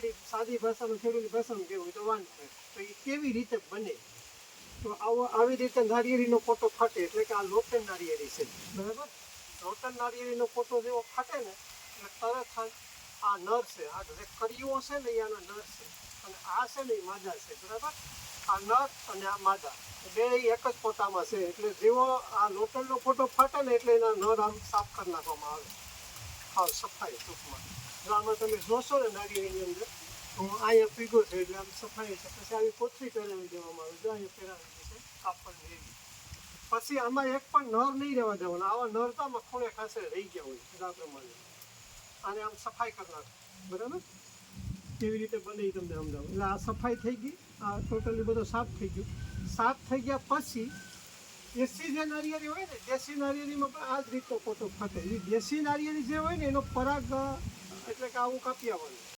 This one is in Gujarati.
આપણી સાદી ભાષામાં ખેડૂતની ભાષામાં કહેવું હોય તો વાંધો તો એ કેવી રીતે બને? તો આવો આવી રીતે નારિયેળીનો ફોટો ફાટે એટલે કે આ લોટન નારિયેળી છે. બરાબર? લોટન નારિયેળીનો ફોટો જેવો ફાટે ને, એટલે તરત આ નર છે. આ જે કડીઓ છે ને, એ આના નર છે. અને આ છે ને, એ માદા છે. બરાબર? આ નર અને આ માદા. બે એક જ પોતામાં છે. એટલે જેવો આ લોટનનો ફોટો ફાટે ને, એટલે એના નર આમ સાફ કરી નાખવામાં આવે. હાવ સફાઈ ટૂંકમાં. જો આમાં તમે જોશો ને નારિયેળની અંદર હું અહીંયા પીગો છે એટલે આમ સફાઈ છે. પછી આવી કોથળી પહેરાવી દેવામાં આવે જો અહીંયા પહેરાવી દે છે કાપડની એવી. પછી આમાં એક પણ નર નહીં રહેવા દેવાનો. આવા નર તો આમાં ખૂણે ખાસે રહી ગયા હોય આ પ્રમાણે. આને આમ સફાઈ કરી નાખો બરાબર? કેવી રીતે બને તમને સમજાવું. એટલે આ સફાઈ થઈ ગઈ. આ ટોટલી બધો સાફ થઈ ગયો. સાફ થઈ ગયા પછી દેશી જે નારિયેળી હોય ને, દેશી નારિયેળીમાં પણ આ જ રીતનો પોતો ફાટે દેશી નારિયેળી જે હોય ને, એનો પરાગ એટલે કે આવું કાપ્યા આવવાનું